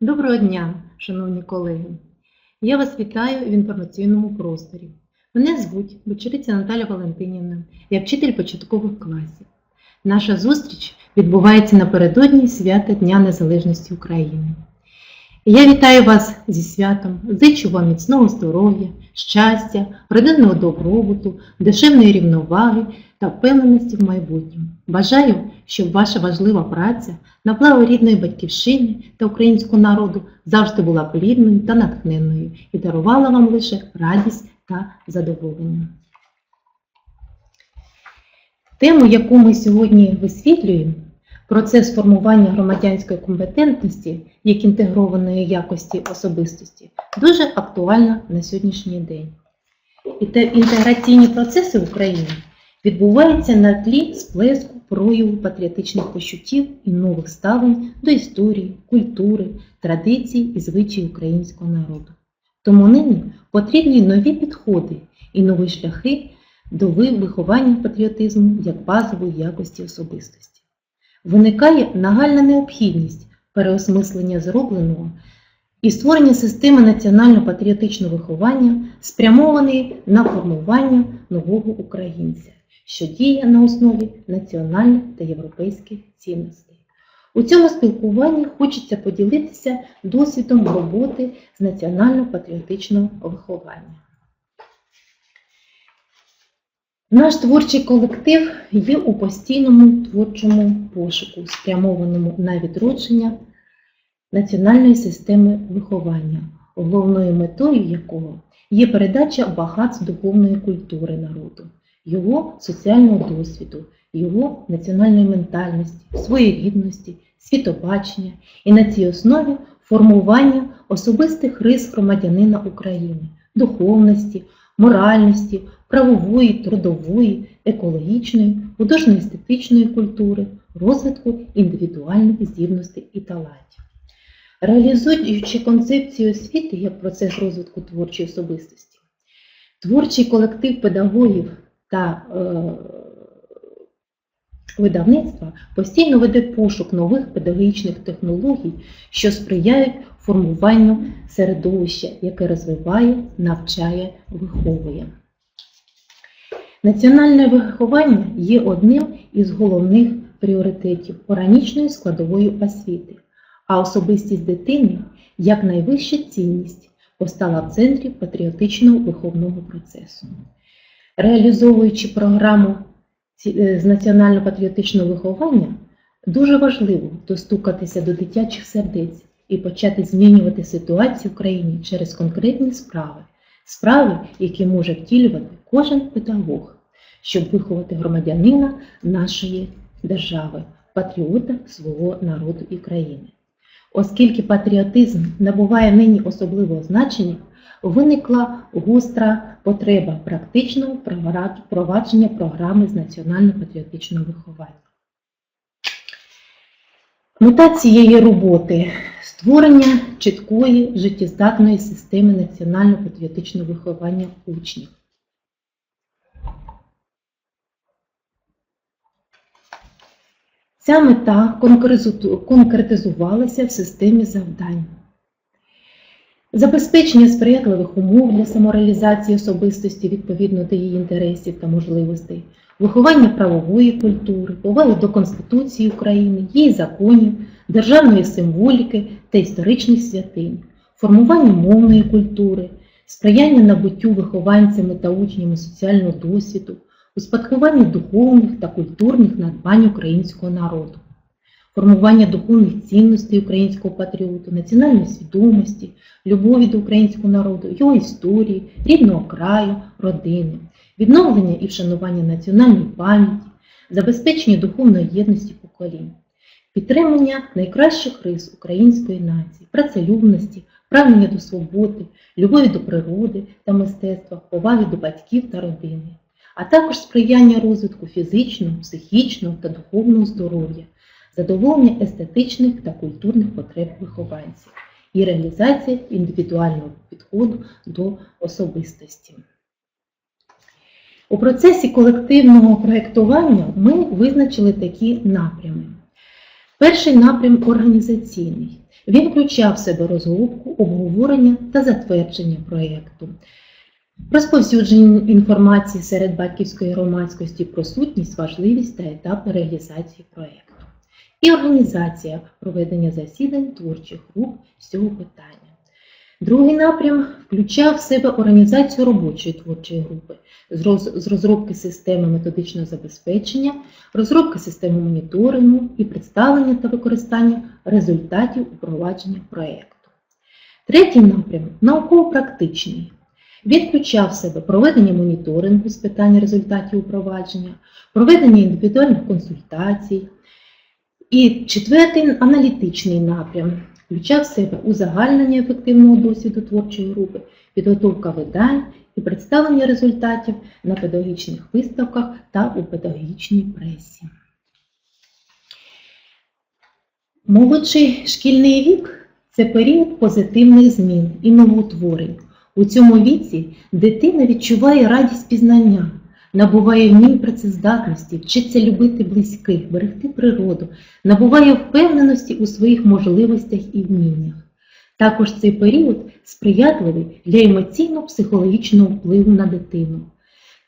Доброго дня, шановні колеги! Я вас вітаю в інформаційному просторі. Мене звуть Бочариця Наталя Валентинівна, я вчитель початкових класів. Наша зустріч відбувається напередодні свята Дня Незалежності України. Я вітаю вас зі святом, зичу вам міцного здоров'я, щастя, родинного добробуту, душевної рівноваги та впевненості в майбутньому. Бажаю, щоб ваша важлива праця на благо рідної батьківщини та українського народу завжди була плідною та натхненною і дарувала вам лише радість та задоволення. Тему, яку ми сьогодні висвітлюємо, процес формування громадянської компетентності як інтегрованої якості особистості, дуже актуальна на сьогоднішній день. І те інтеграційні процеси в Україні відбуваються на тлі сплеску прояву патріотичних почуттів і нових ставлень до історії, культури, традицій і звичаїв українського народу. Тому нині потрібні нові підходи і нові шляхи до виховання патріотизму як базової якості особистості. Виникає нагальна необхідність переосмислення зробленого і створення системи національно-патріотичного виховання, спрямованої на формування нового українця, що діє на основі національних та європейських цінностей. У цьому спілкуванні хочеться поділитися досвідом роботи з національно-патріотичного виховання. Наш творчий колектив є у постійному творчому пошуку, спрямованому на відродження національної системи виховання, головною метою якого є передача багатств духовної культури народу, його соціального досвіду, його національної ментальності, своєрідності, світобачення і на цій основі формування особистих рис громадянина України, духовності, моральності, правової, трудової, екологічної, художньо-естетичної культури, розвитку індивідуальних здібностей і талантів. Реалізуючи концепцію освіти як процес розвитку творчої особистості, творчий колектив педагогів та е, видавництва постійно веде пошук нових педагогічних технологій, що сприяють формуванню середовища, яке розвиває, навчає, виховує. Національне виховання є одним із головних пріоритетів органічної складової освіти, а особистість дитини як найвища цінність постала в центрі патріотичного виховного процесу. Реалізовуючи програму з національно-патріотичного виховання, дуже важливо достукатися до дитячих сердець і почати змінювати ситуацію в країні через конкретні справи, справи, які може втілювати кожен педагог, щоб виховати громадянина нашої держави, патріота свого народу і країни. Оскільки патріотизм набуває нині особливого значення, виникла гостра потреба практичного впровадження програми з національно-патріотичного виховання. Мета цієї роботи створення чіткої життєздатної системи національно-патріотичного виховання учнів. Ця мета конкретизувалася в системі завдань. Забезпечення сприятливих умов для самореалізації особистості відповідно до її інтересів та можливостей, виховання правової культури, поваги до Конституції України, її законів, державної символіки та історичних святинь, формування мовної культури, сприяння набуттю вихованцями та учнями соціального досвіду, успадкування духовних та культурних надбань українського народу, формування духовних цінностей українського патріоту, національної свідомості, любові до українського народу, його історії, рідного краю, родини, відновлення і вшанування національної пам'яті, забезпечення духовної єдності поколінь, підтримання найкращих рис української нації, працелюбності, прагнення до свободи, любові до природи та мистецтва, поваги до батьків та родини, а також сприяння розвитку фізичного, психічного та духовного здоров'я, задоволення естетичних та культурних потреб вихованців і реалізація індивідуального підходу до особистості. У процесі колективного проєктування ми визначили такі напрями. Перший напрям організаційний. Він включав в себе розробку, обговорення та затвердження проєкту, розповсюдження інформації серед батьківської громадськості про сутність, важливість та етапи реалізації проєкту і організація проведення засідань творчих груп з цього питання. Другий напрям включав в себе організацію робочої творчої групи з розробки системи методичного забезпечення, розробки системи моніторингу і представлення та використання результатів упровадження проєкту. Третій напрям науково-практичний. Він включав в себе проведення моніторингу з питань результатів упровадження, проведення індивідуальних консультацій. І четвертий аналітичний напрям включав в себе узагальнення ефективного досвіду творчої групи, підготовка видань і представлення результатів на педагогічних виставках та у педагогічній пресі. Молодший шкільний вік це період позитивних змін і новоутворень. У цьому віці дитина відчуває радість пізнання, набуває вмінь працездатності, вчиться любити близьких, берегти природу, набуває впевненості у своїх можливостях і вміннях. Також цей період сприятливий для емоційно-психологічного впливу на дитину,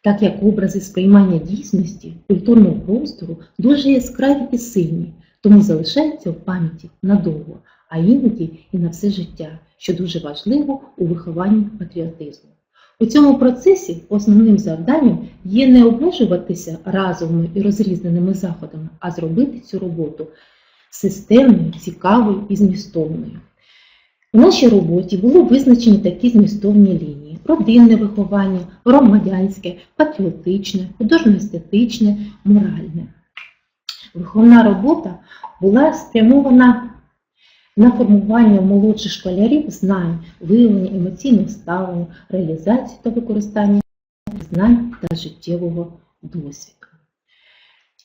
так як образи сприймання дійсності, культурного простору дуже яскраві і сильні, тому залишаються в пам'яті надовго, а іноді і на все життя, що дуже важливо у вихованні патріотизму. У цьому процесі основним завданням є не обмежуватися разовими і розрізненими заходами, а зробити цю роботу системною, цікавою і змістовною. У нашій роботі були визначені такі змістовні лінії: родинне виховання, громадянське, патріотичне, художньо-естетичне, моральне. Виховна робота була спрямована на формування молодших школярів знань, виявлення емоційного ставлення, реалізацію та використання знань та життєвого досвіду.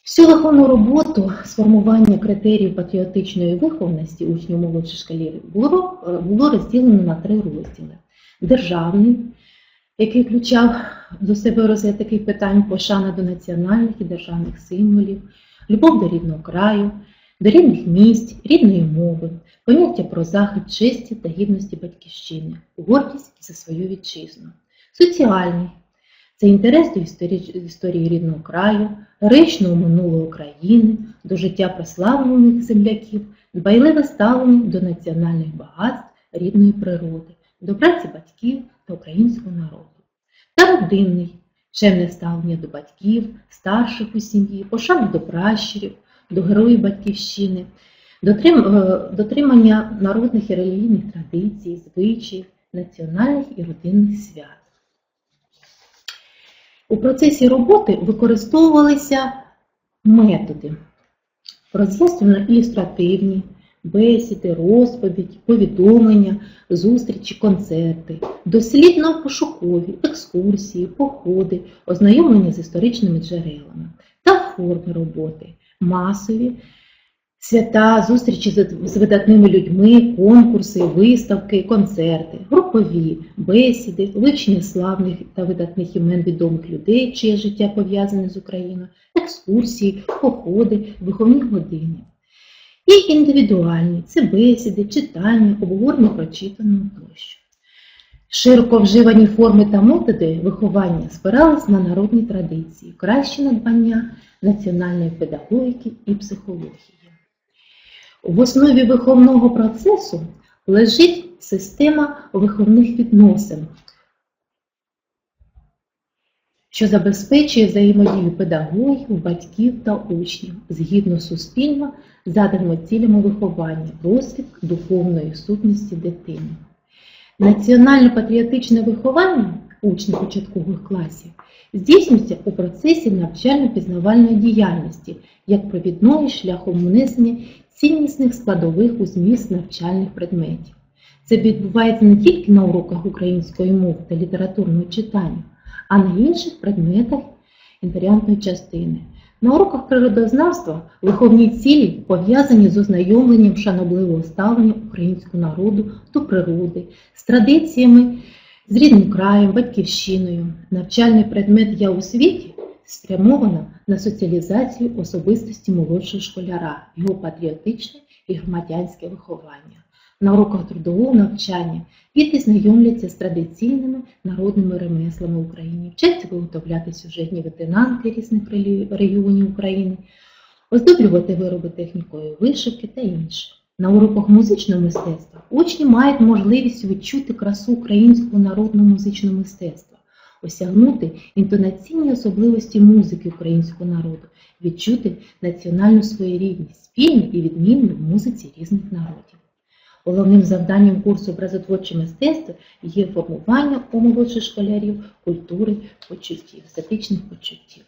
Всю виховну роботу з формування критеріїв патріотичної вихованості учнів молодших школярів було, було розділено на три розділи: державний, який включав до себе розгляд таких питань пошана до національних і державних символів, любов до рідного краю, до рідних місць, рідної мови, поняття про захист честі та гідності батьківщини, гордість за свою вітчизну. Соціальний це інтерес до історії, рідного краю, героїчного минулого країни, до життя прославлених земляків, дбайливе ставлення до національних багатств рідної природи, до праці батьків та українського народу. Та родинний чемне ставлення до батьків, старших у сім'ї, пошану до пращурів, до героїв батьківщини, дотримання народних і релігійних традицій, звичаїв, національних і родинних свят. У процесі роботи використовувалися методи роз'яснювально-ілюстративні, бесіди, розповідь, повідомлення, зустрічі, концерти, дослідно-пошукові, екскурсії, походи, ознайомлення з історичними джерелами та форми роботи, масові, свята, зустрічі з видатними людьми, конкурси, виставки, концерти, групові, бесіди, вивчення славних та видатних імен відомих людей, чиє життя пов'язане з Україною, екскурсії, походи, виховні години. І індивідуальні це бесіди, читання, обговорення прочитаного тощо. Широко вживані форми та методи виховання спирались на народні традиції, кращі надбання національної педагогіки і психології. В основі виховного процесу лежить система виховних відносин, що забезпечує взаємодію педагогів, батьків та учнів згідно суспільно заданими цілями виховання, розвиток духовної сутності дитини. Національно-патріотичне виховання учнів початкових класів здійснюється у процесі навчально-пізнавальної діяльності як провідної шляхом внесення ціннісних складових у зміст навчальних предметів. Це відбувається не тільки на уроках української мови та літературного читання, а на інших предметах інваріантної частини. На уроках природознавства виховні цілі пов'язані з ознайомленням шанобливого ставлення українського народу до природи, з традиціями, з рідним краєм, батьківщиною. Навчальний предмет Я у світі спрямовано на соціалізацію особистості молодшого школяра, його патріотичне і громадянське виховання. На уроках трудового навчання діти знайомляться з традиційними народними ремеслами України, вчаться виготовляти сюжетні ветенанки різних регіонів України, оздоблювати вироби технікою вишивки та інше. На уроках музичного мистецтва учні мають можливість відчути красу українського народного музичного мистецтва, осягнути інтонаційні особливості музики українського народу, відчути національну своєрідність, спільні і відмінні в музиці різних народів. Головним завданням курсу образотворче мистецтво є формування у молодших школярів культури почуттів, естетичних почуттів.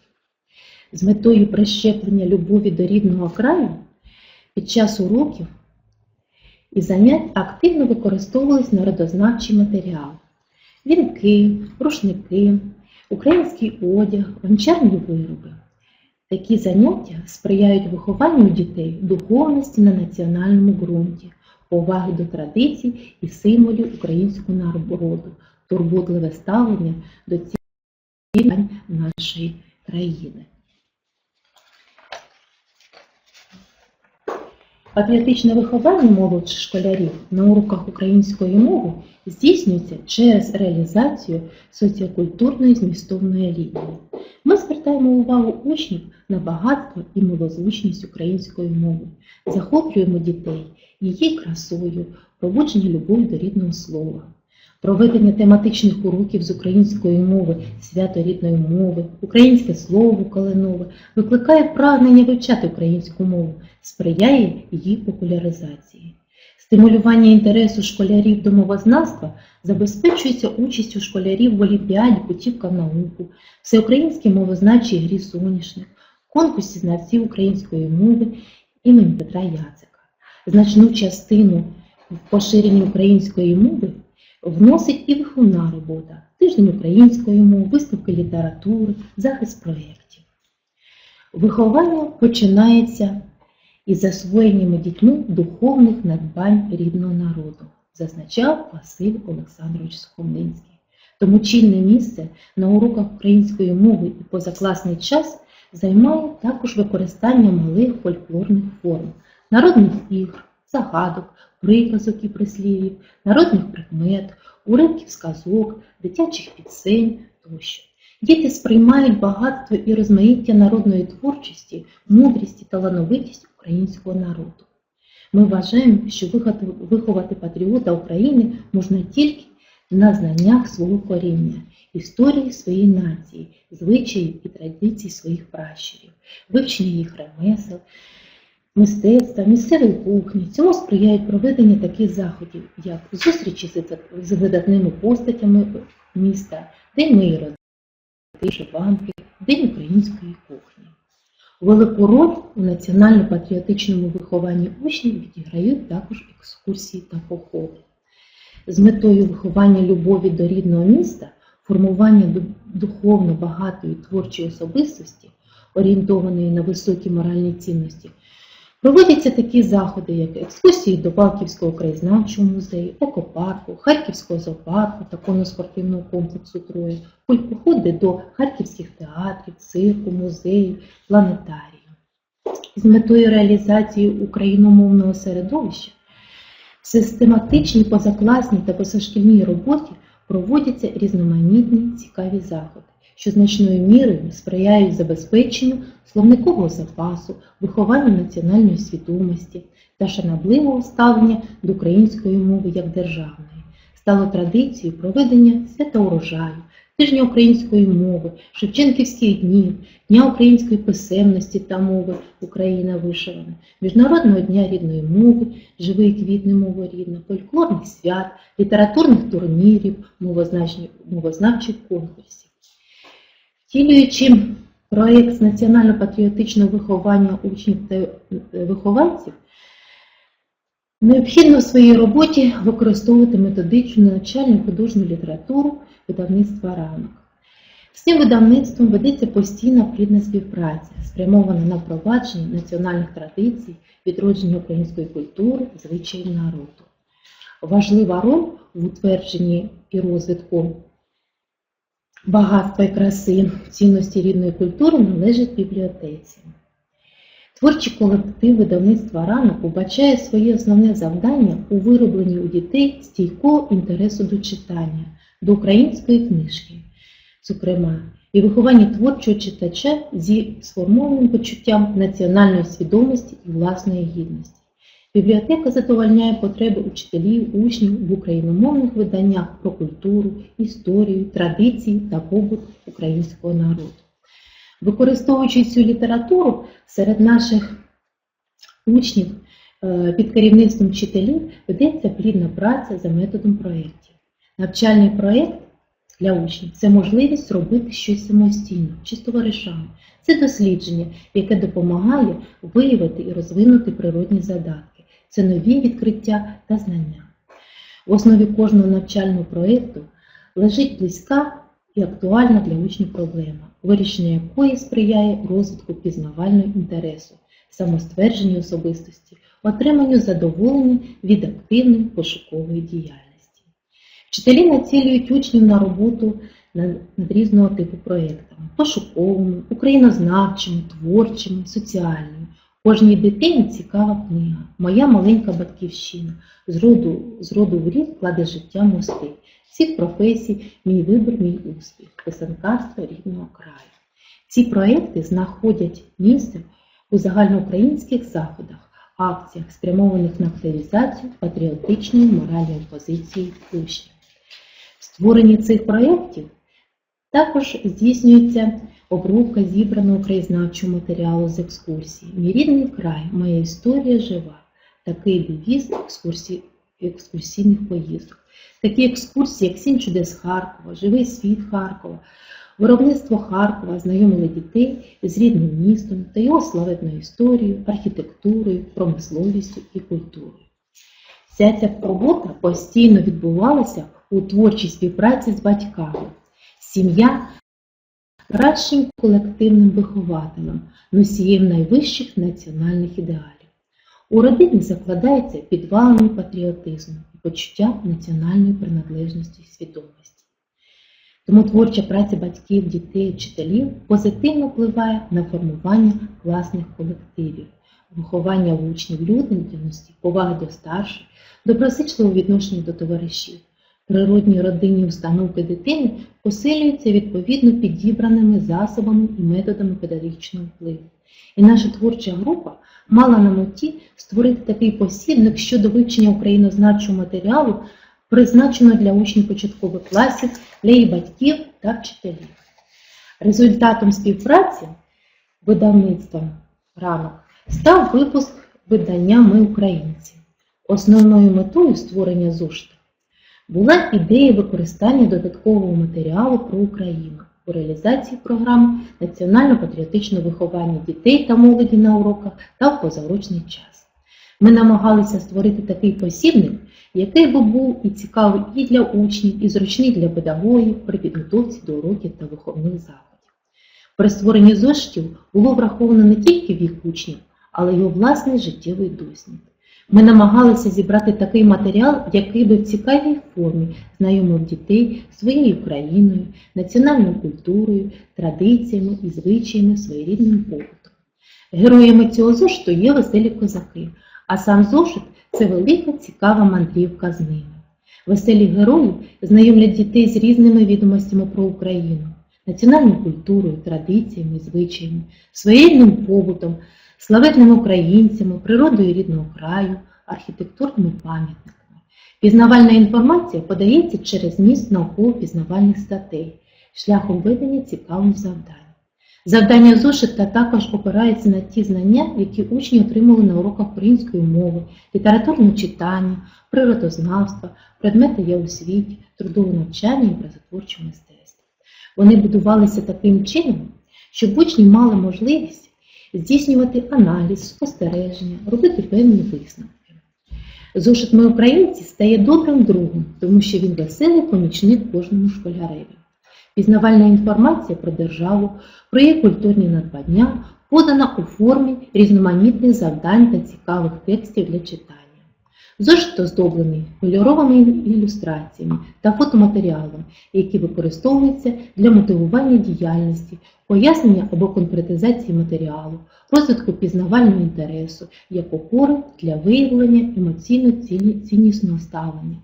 З метою прищеплення любові до рідного краю під час уроків і занять активно використовувались народознавчі матеріали. Вінки, рушники, український одяг, гончарні вироби. Такі заняття сприяють вихованню дітей духовності на національному ґрунті, поваги до традицій і символів українського народу, турботливе ставлення до цих нашої країни. Патріотичне виховання молодших школярів на уроках української мови здійснюється через реалізацію соціокультурної змістовної лінії. Ми звертаємо увагу учнів на багатство і милозвучність української мови, захоплюємо дітей її красою, пробудження любові до рідного слова. Проведення тематичних уроків з української мови, свято рідної мови, українське слово калинове викликає прагнення вивчати українську мову, сприяє її популяризації. Стимулювання інтересу школярів до мовознавства забезпечується участю школярів в олімпіаді путівка в науку, всеукраїнській мовознавчій грі соняшник, конкурсі знавців української мови імені Петра Яцика. Значну частину в поширенні української мови вносить і виховна робота, тиждень української мови, виставки літератури, захист проєктів. Виховання починається із засвоєннями дітьми духовних надбань рідного народу, зазначав Василь Олександрович Сухомлинський. Тому чільне місце на уроках української мови і позакласний час займає також використання малих фольклорних форм, народних ігр, загадок, приказок і прислів'їв, народних прикмет, уривків сказок, дитячих пісень тощо. Діти сприймають багатство і розмаїття народної творчості, мудрість і талановитість українського народу. Ми вважаємо, що виховати патріота України можна тільки на знаннях свого коріння, історії своєї нації, звичаїв і традицій своїх пращурів, вивчення їх ремесел, мистецтва, місцевої кухні. Цьому сприяють проведення таких заходів, як зустрічі з- видатними постатями міста, День моєї родини, вишиванки, День української кухні. Велику роль у національно-патріотичному вихованні учнів відіграють також екскурсії та походи. З метою виховання любові до рідного міста, формування духовно багатої творчої особистості, орієнтованої на високі моральні цінності, проводяться такі заходи, як екскурсії до Балківського краєзнавчого музею, екопарку, Харківського зоопарку та конно-спортивного комплексу Троє, походи до харківських театрів, цирку, музеїв, планетарію. З метою реалізації україномовного середовища в систематичній позакласній та позашкільній роботі проводяться різноманітні цікаві заходи, що значною мірою сприяють забезпеченню словникового запасу, вихованню національної свідомості та шанобливого ставлення до української мови як державної. Стало традицією проведення свята урожаю, тижня української мови, Шевченківських днів, Дня української писемності та мови Україна вишивана, Міжнародного дня рідної мови, живий квітне мови рідна, фольклорних свят, літературних турнірів, мовознавчих конкурсів. Втілюючи проєкт з національно-патріотичного виховання учнів та е, вихованців, необхідно в своїй роботі використовувати методичну навчальну художню літературу видавництва ранок. З цим видавництвом ведеться постійна плідна співпраця, спрямована на впровадження національних традицій, відродження української культури, звичаїв народу. Важлива роль в утвердженні і розвитку багатства і краси цінності рідної культури належить бібліотеці. Творчий колектив видавництва ранок побачає своє основне завдання у виробленні у дітей стійкого інтересу до читання, до української книжки, зокрема, і вихованні творчого читача зі сформованим почуттям національної свідомості і власної гідності. Бібліотека задовольняє потреби учителів, учнів в україномовних виданнях про культуру, історію, традиції та побут українського народу. Використовуючи цю літературу серед наших учнів е, під керівництвом вчителів ведеться плідна праця за методом проєктів. Навчальний проєкт для учнів це можливість робити щось самостійно чи з товаришами. Це дослідження, яке допомагає виявити і розвинути природні задатки. Це нові відкриття та знання. В основі кожного навчального проєкту лежить близька і актуальна для учнів проблема, вирішення якої сприяє розвитку пізнавального інтересу, самоствердженню особистості, отриманню задоволення від активної пошукової діяльності. Вчителі націлюють учнів на роботу над різного типу проєктами пошуковими, українознавчими, творчими, соціальними. Кожній дитині цікава книга Моя маленька батьківщина з роду, з роду в рід кладе життя мости. Ці професії Мій вибір, мій успіх, писанкарство рідного краю. Ці проекти знаходять місце у загальноукраїнських заходах, акціях, спрямованих на активізацію патріотичної моральної позиції учнів. В створенні цих проєктів також здійснюється обробка зібраного краєзнавчого матеріалу з екскурсії. Мій рідний край, моя історія жива. Такий девіз екскурсій, екскурсійних поїздок. Такі екскурсії, як Сім чудес Харкова, Живий світ Харкова, виробництво Харкова знайомили дітей з рідним містом та його славетною історією, архітектурою, промисловістю і культурою. Вся ця робота постійно відбувалася у творчій співпраці з батьками. Сім'я радшим колективним вихователем, носієм найвищих національних ідеалів. У родині закладається підвалами патріотизму і почуття національної приналежності і свідомості. Тому творча праця батьків, дітей, вчителів позитивно впливає на формування власних колективів, виховання в учнів людяності, поваги до старших, доброзичливого відношення до товаришів. Природні родинні установки дитини посилюються відповідно підібраними засобами і методами педагогічного впливу. І наша творча група мала на меті створити такий посібник щодо вивчення українознавчого матеріалу, призначеного для учнів початкових класів, для її батьків та вчителів. Результатом співпраці видавництва ранок став випуск видання Ми українці. Основною метою створення зошита була ідея використання додаткового матеріалу про Україну у реалізації програм національно-патріотичного виховання дітей та молоді на уроках та в позаурочний час. Ми намагалися створити такий посібник, який би був і цікавий і для учнів, і зручний для педагогів при підготовці до уроків та виховних заходів. При створенні зошитів було враховано не тільки вік учнів, але й його власний життєвий досвід. Ми намагалися зібрати такий матеріал, який би в цікавій формі знайомив дітей своєю країною, національною культурою, традиціями і звичаями своєрідним побутом. Героями цього зошиту є веселі козаки, а сам зошит це велика цікава мандрівка з ними. Веселі герої знайомлять дітей з різними відомостями про Україну, національною культурою, традиціями, звичаями, своєрідним побутом славетними українцями, природою рідного краю, архітектурними пам'ятниками. Пізнавальна інформація подається через міст науково-пізнавальних статей, шляхом ведення цікавих завдань. Завдання зошита також опираються на ті знання, які учні отримали на уроках української мови, літературного читання, природознавства, предмети є у світі, трудове навчання і образотворче мистецтво. Вони будувалися таким чином, щоб учні мали можливість здійснювати аналіз, спостереження, робити певні висновки. Зошит ми українці стає добрим другом, тому що він веселий помічник кожному школяреві. Пізнавальна інформація про державу, про її культурні надбання подана у формі різноманітних завдань та цікавих текстів для читання. Зошит оздоблений кольоровими ілюстраціями та фотоматеріалом, які використовуються для мотивування діяльності, пояснення або конкретизації матеріалу, розвитку пізнавального інтересу як опори для виявлення емоційно ціннісного ставлення.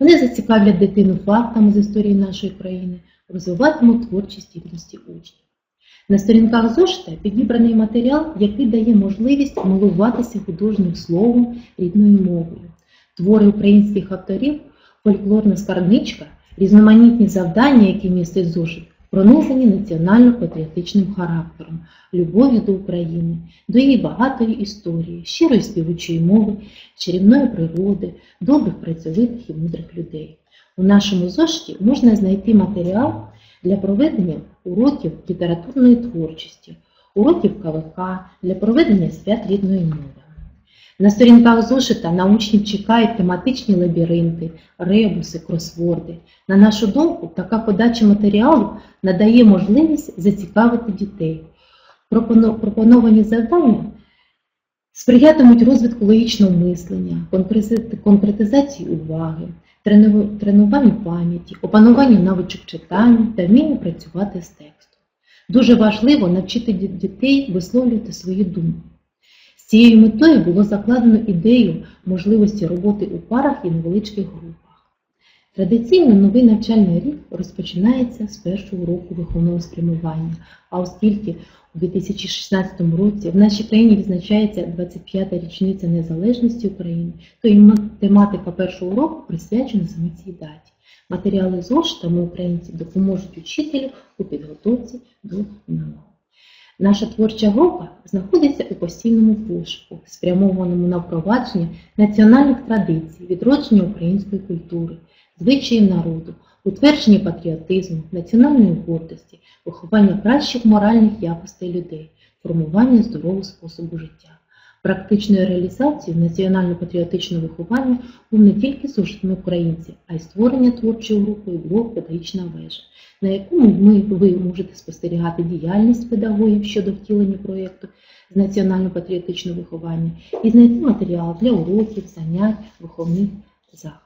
Вони зацікавлять дитину фактами з історії нашої країни, розвиватимуть творчі здібності учнів. На сторінках зошита підібраний матеріал, який дає можливість милуватися художнім словом рідною мовою. Твори українських авторів, фольклорна скарбничка, різноманітні завдання, які містить зошит, пронизані національно-патріотичним характером, любов'ю до України, до її багатої історії, щирої співучої мови, чарівної природи, добрих, працьовитих і мудрих людей. У нашому зошиті можна знайти матеріал для проведення уроків літературної творчості, уроків КВК для проведення свят рідної мови. На сторінках зошита на учнів чекають тематичні лабіринти, ребуси, кросворди. На нашу думку, така подача матеріалу надає можливість зацікавити дітей. Пропоновані завдання сприятимуть розвитку логічного мислення, конкретизації уваги, тренуванню пам'яті, опануванню навичок читання та вмінню працювати з текстом. Дуже важливо навчити дітей висловлювати свої думки. З цією метою було закладено ідею можливості роботи у парах і невеличких групах. Традиційно новий навчальний рік розпочинається з першого року виховного спрямування, а оскільки у 2016 році в нашій країні відзначається 25-та річниця незалежності України, то м- тематика першого року присвячена саме цій даті. Матеріали ЗОЖ та ми українці допоможуть учителю у підготовці до НМО. Наша творча група знаходиться у постійному пошуку, спрямованому на впровадження національних традицій, відродження української культури, звичаїв народу, утвердження патріотизму, національної гордості, виховання кращих моральних якостей людей, формування здорового способу життя. Практичною реалізацією національно-патріотичного виховання був не тільки зошит «Ми українці, а й створення творчої групи блок педагогічна вежа, на якому ми, ви можете спостерігати діяльність педагогів щодо втілення проєкту з національно-патріотичного виховання і знайти матеріал для уроків, занять, виховних заходів.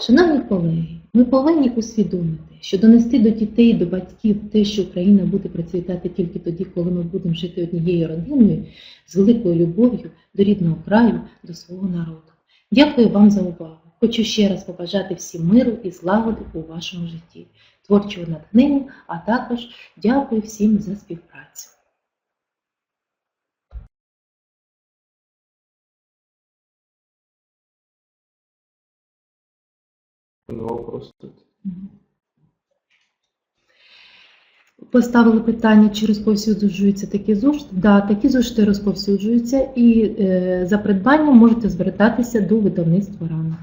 Шановні колеги, ми повинні усвідомити, що донести до дітей, до батьків те, що Україна буде процвітати тільки тоді, коли ми будемо жити однією родиною з великою любов'ю до рідного краю, до свого народу. Дякую вам за увагу. Хочу ще раз побажати всім миру і злагоди у вашому житті, творчого натхнення, а також дякую всім за співпрацю. На вопрос. Поставили питання, чи розповсюджуються такі зошити. Да, такі зошити розповсюджуються і е, за придбанням можете звертатися до видавництва рано.